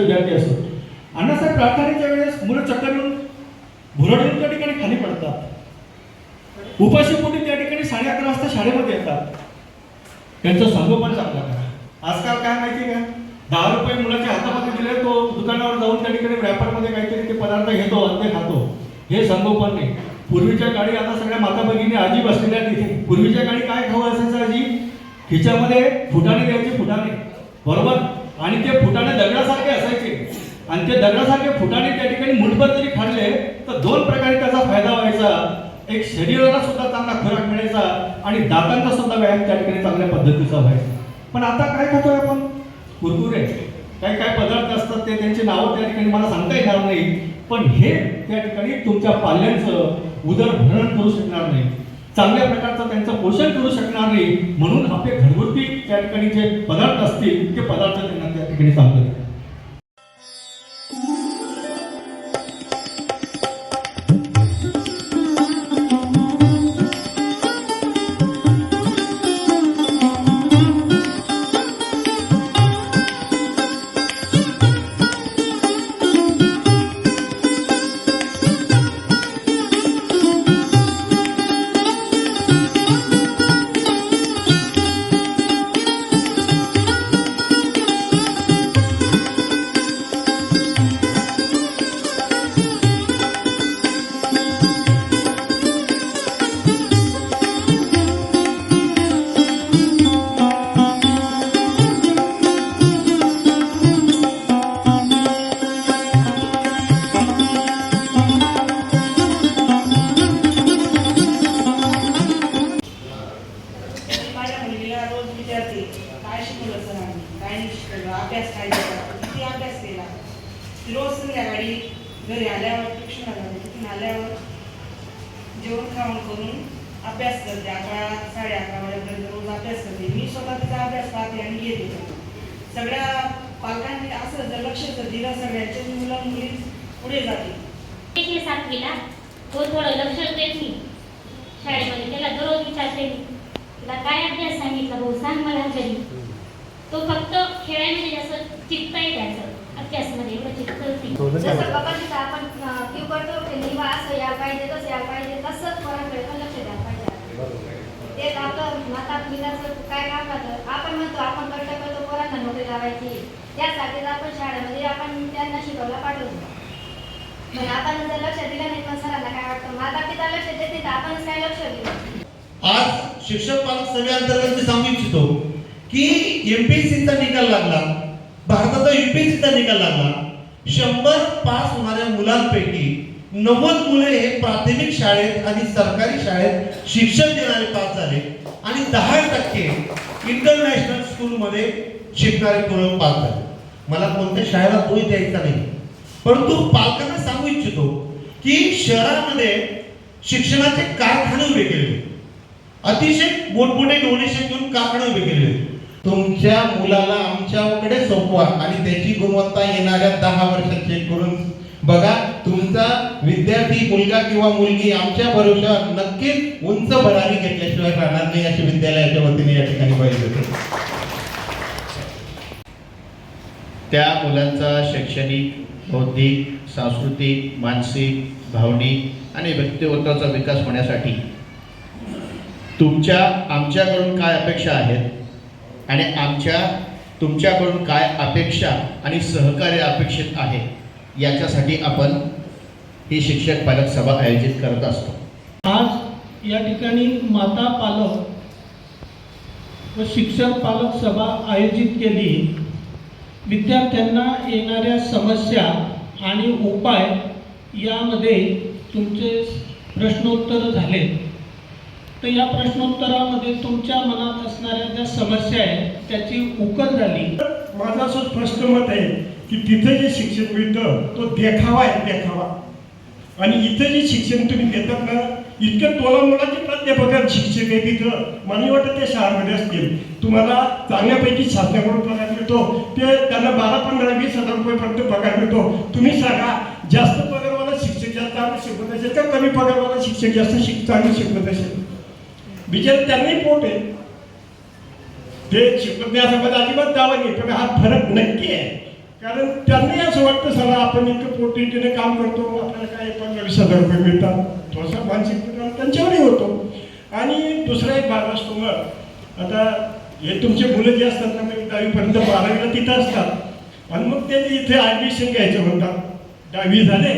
विद्यार्थी असो. अण्णासाहेब प्रार्थनेच्या वेळेस मुलं चक्कर येऊन भुरडून त्या ठिकाणी खाली पडतात. उपाशीपोटी त्या ठिकाणी साडे अकरा वाजता शाळेमध्ये येतात. त्यांचं संगोपन चांगलं करा आजकाल काय माहिती का? दहा रुपये मुलाच्या हातामध्ये दिले तो दुकानावर जाऊन त्या ठिकाणी व्यापारमध्ये काहीतरी ते पदार्थ घेतो आणि ते खातो. हे संगोपन नाही. पूर्वीच्या काळी आता सगळ्या माता भगिनी आजी बसलेल्या तिथे. पूर्वीच्या काळी काय खाऊ असायचं आजी? खिच्यामध्ये फुटाणे घ्यायची फुटाणे. बरोबर? आणि ते फुटाणे दगडासारखे असायचे. आणि ते दगडासारखे फुटाणे त्या ठिकाणी मुठभर जरी खाल्ले तर दोन प्रकारे त्याचा फायदा व्हायचा. एक शरीराला सुद्धा चांगला खुराक मिळायचा आणि दातांचा सुद्धा व्यायाम त्या ठिकाणी चांगल्या पद्धतीचा व्हायचा. पण आता काय खातोय आपण? कुरकुरे. काय काय पदार्थ असतात ते त्यांची नावं त्या ठिकाणी मला सांगता येणार नाही. पण हे त्या ठिकाणी तुमच्या पाल्यांचं उदरभरण करू शकणार नाही. चांगल्या प्रकारचं त्यांचं पोषण करू शकणार नाही. म्हणून आपले घरगुती त्या ठिकाणी जे पदार्थ असतील ते पदार्थ त्यांना त्या ठिकाणी सांगतात जाते तिथून आल्यावर जेवण खाऊन करून अभ्यास करते. अकरा साडे अकरा वाजेपर्यंत रोज अभ्यास करते. मी स्वतः तिचा अभ्यास पाहते आणि घेते. सगळ्या पालकांनी असं जर लक्ष जर दिलं सगळ्यांचे मुलं मुली पुढे जातील. सातवीला तो थोडं लक्ष देत नाही. शाळेमध्ये त्याला दररोज विचारते मी तुला काय अभ्यास सांगितला? भाऊ सांग मला घरी. तो फक्त खेळायमध्ये जास्त चित्त आहे त्याचं एवढं जसं कपाशीचं आपण अं, क्यू करतो की निवा असं यायला पाहिजे तसं यायला पाहिजे तसंच पोरांकडे पण लक्ष द्यायला पाहिजे ते आपलं माता काय काम राहतं? आपण म्हणतो आपण कष्ट करतो पोरांना नोकरी लावायची. त्यासाठीच आपण शाळेमध्ये आपण त्यांना शिकवला पाठवतो पण आपण जर लक्ष दिलं नाही पण सरांना काय वाटतं? माता पिता लक्ष देत नाही तर आपणच काय लक्ष दिलं आज शिक्षक पालक सभेअंतर्गत मी सांगू इच्छितो की एमपीएससीचा निकाल लागला. भारताचा युपीएससीचा निकाल लागला. शंभर पास होणाऱ्या मुलांपैकी नव्वद मुले हे प्राथमिक शाळेत आणि सरकारी शाळेत शिक्षण देणारे पास झाले. आणि दहा टक्के इंटरनॅशनल स्कूलमध्ये शिकणारे मुलं पास झाले. मला कोणत्या शाळेला दोष द्यायचा नाही. परंतु पालकांना सांगू इच्छितो की शहरामध्ये शिक्षणाचे कारखाने उभे केले अतिशय मोठमोठे डोनेशन घेऊन कारखाने उभे केले तुमच्या मुलाला आमच्याकडे सोपवा आणि त्याची गुणवत्ता येणाऱ्या दहा वर्षात चेक करून. बघा तुमचा विद्यार्थी मुलगा किंवा मुलगी आमच्या भरोशावर नक्कीच उंच भरारी घेतल्याशिवाय राहणार नाही अशी विद्यालयाच्या वतीने या ठिकाणी पाहिजे होते त्या मुलांचा शैक्षणिक बौद्धिक सांस्कृतिक मानसिक भावनिक आणि व्यक्तिमत्वाचा विकास होण्यासाठी तुमच्या आमच्याकडून काय अपेक्षा आहेत? आणि आमच्या तुमच्याकडून काय अपेक्षा आणि सहकार्य अपेक्षित आहे याच्यासाठी आपण ही शिक्षक पालक सभा आयोजित करत असतो. आज या ठिकाणी माता पालक व शिक्षक पालक सभा आयोजित केली. विद्यार्थ्यांना येणाऱ्या समस्या आणि उपाय यामध्ये तुमचे प्रश्नोत्तर झाले. तर या प्रश्नोत्तरामध्ये तुमच्या मनात असणाऱ्या ज्या समस्या आहेत त्याची उकल झाली. माझं असं स्पष्ट मत आहे की तिथे जे शिक्षण मिळतं तो देखावा आहे देखावा. आणि इथं जे शिक्षण तुम्ही देतात ना इतकं तोला मुलाचे प्राध्यापक शिक्षक आहे तिथं मला वाटतं ते शहरामध्ये असतील. तुम्हाला चांगल्यापैकी शासनाकडून पगार मिळतो. ते त्यांना बारा पंधरा वीस हजार रुपयेपर्यंत पगार मिळतो. तुम्ही सांगा जास्त पगारवाला शिक्षक जास्त आम्ही शिकवत असेल का कमी पगारवाला शिक्षक जास्त शिक चांगलं शिकवत असेल? बिचार त्यांनाही पोट. आहे ते शिकवत अजिबात दावा नाही पण हा फरक नक्की आहे. कारण त्यांनाही असं वाटतं सगळं आपण इतकं पोटीने काम करतो आपल्याला काय पंधरा वीस हजार रुपये मिळतात? थोडासा मानसिक परिणाम त्यांच्यावरही होतो. आणि दुसरा एक भाग असतो मग आता हे तुमचे मुलं जे असतात ना म्हणजे दहावीपर्यंत बारावीला तिथं असतात. आणि मग ते इथे ॲडमिशन घ्यायचं म्हणतात दहावी झाले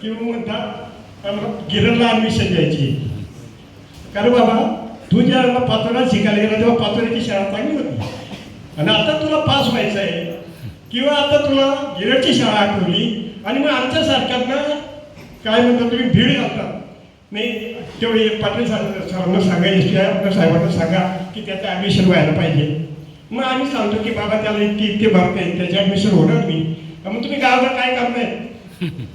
किंवा म्हणतात गिरणला ॲडमिशन घ्यायची कारण बाबा तू ज्या वेळेला पाचोऱ्यात शिकायला गेला तेव्हा पाचोऱ्याची शाळा चांगली होती. आणि आता तुला पास व्हायचं आहे. किंवा आता तुला गिरडची शाळा आठवली आणि मग आमच्या सरकारनं काय म्हणतात तुम्ही भीड घालता. नाही तेवढी पाटील साहेब सरांना सांगा एस टी आय साहेबांना सांगा की त्याचं ॲडमिशन व्हायला पाहिजे. मग आम्ही सांगतो की बाबा त्याला इतके इतके मार्क नाही त्याचे ॲडमिशन होणार नाही. मग तुम्ही गावाला काय काम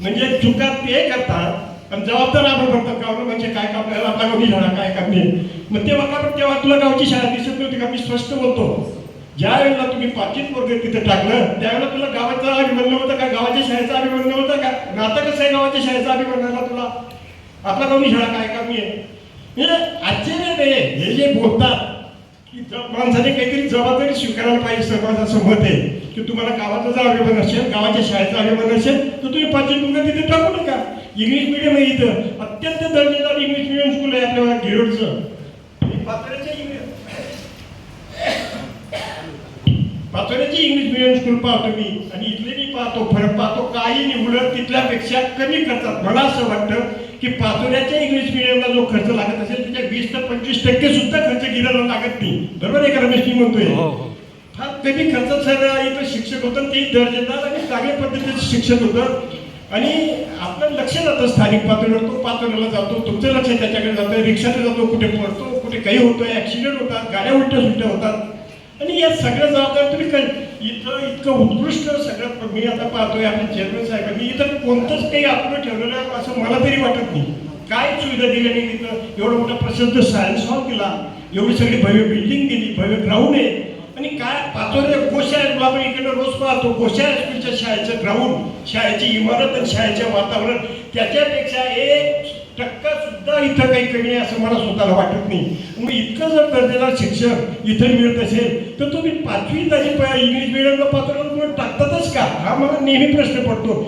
म्हणजे चुका ते करतात आणि जबाबदार आपण करतात गावलं म्हणजे काय का आपल्याला आपला गावची शाळा काय काम नाही. मग तेव्हा मला तेव्हा तुला गावची शाळा दिसत नव्हती का मी स्पष्ट बोलतो. ज्या वेळेला तुम्ही पाचवीत वर्ग तिथे टाकलं त्यावेळेला तुला गावाचा अभिमान नव्हतं का? गावाच्या शाळेचा अभिमान होतं का? आणि आता कसं आहे गावाच्या शाळेचा अभिमान तुला? आपला गावची शाळा काय कमी आहे? आश्चर्य नाही हे जे बोलतात की माणसाने काहीतरी जबाबदारी स्वीकारायला पाहिजे समाजाचं आहे की तुम्हाला गावाचा जर अभिमान असेल गावाच्या शाळेचा अभिमान असेल तर तुम्ही पाचवी तिथे टाकू नका. इंग्लिश मिडियम आहे इथं. अत्यंत दर्जेदार इंग्लिश मिडियम स्कूल आहे आपल्या गिरोडचं आणि पाचोऱ्याच्या इंग्लिश मिडियम स्कूल पाहतो मी. आणि इथले मी पाहतो फरक पाहतो. काही निवडत तिथल्यापेक्षा कमी करतात. मला असं वाटतं की पाचोऱ्याच्या इंग्लिश मिडियमला जो खर्च लागत असेल त्याच्या वीस ते पंचवीस टक्के सुद्धा खर्च गिरायला लागत नाही. बरोबर आहे का रमेश? मी म्हणतोय. फार कमी खर्चात सर इथं शिक्षक होतं ते दर्जेदार आणि चांगल्या पद्धतीचे शिक्षक होतं आणि आपलं लक्ष जातं स्थानिक पातळीवर. तो पातळीला जातो तुमचं लक्ष त्याच्याकडे जातं रिक्षाने जातो कुठे पडतो कुठे काही होतोय ऍक्सिडेंट होतात गाड्या उलट्या सुट्ट्या होतात. आणि या सगळ्या जबाबदार तुम्ही कर इथं इतकं उत्कृष्ट सगळं मी आता पाहतोय आपल्या चेअरमॅन साहेबांनी इथं कोणतंच काही आपलं ठेवलेलं आहे असं मला तरी वाटत नाही. काय सुविधा दिल्या नाही तिथं एवढा मोठा प्रसिद्ध सायन्स हॉल दिला एवढी सगळी भव्य बिल्डिंग दिली भव्य ग्राउंड आहे. आणि काय पाचोरे गोष्या आपण इकडे रोज पाहतो गोष्या स्कूलच्या शाळेचं ग्राउंड शाळेची इमारत आणि शाळेचे वातावरण त्याच्यापेक्षा एक टक्का सुद्धा इथं काही कमी आहे असं मला स्वतःला वाटत नाही. मग इतकं जर दर्जेदार शिक्षक इथं मिळत असेल तर तुम्ही पाचवी आणि इंग्लिश मिडियमला पाचवीला तुम्ही टाकतातच का? हा मला नेहमी प्रश्न पडतो.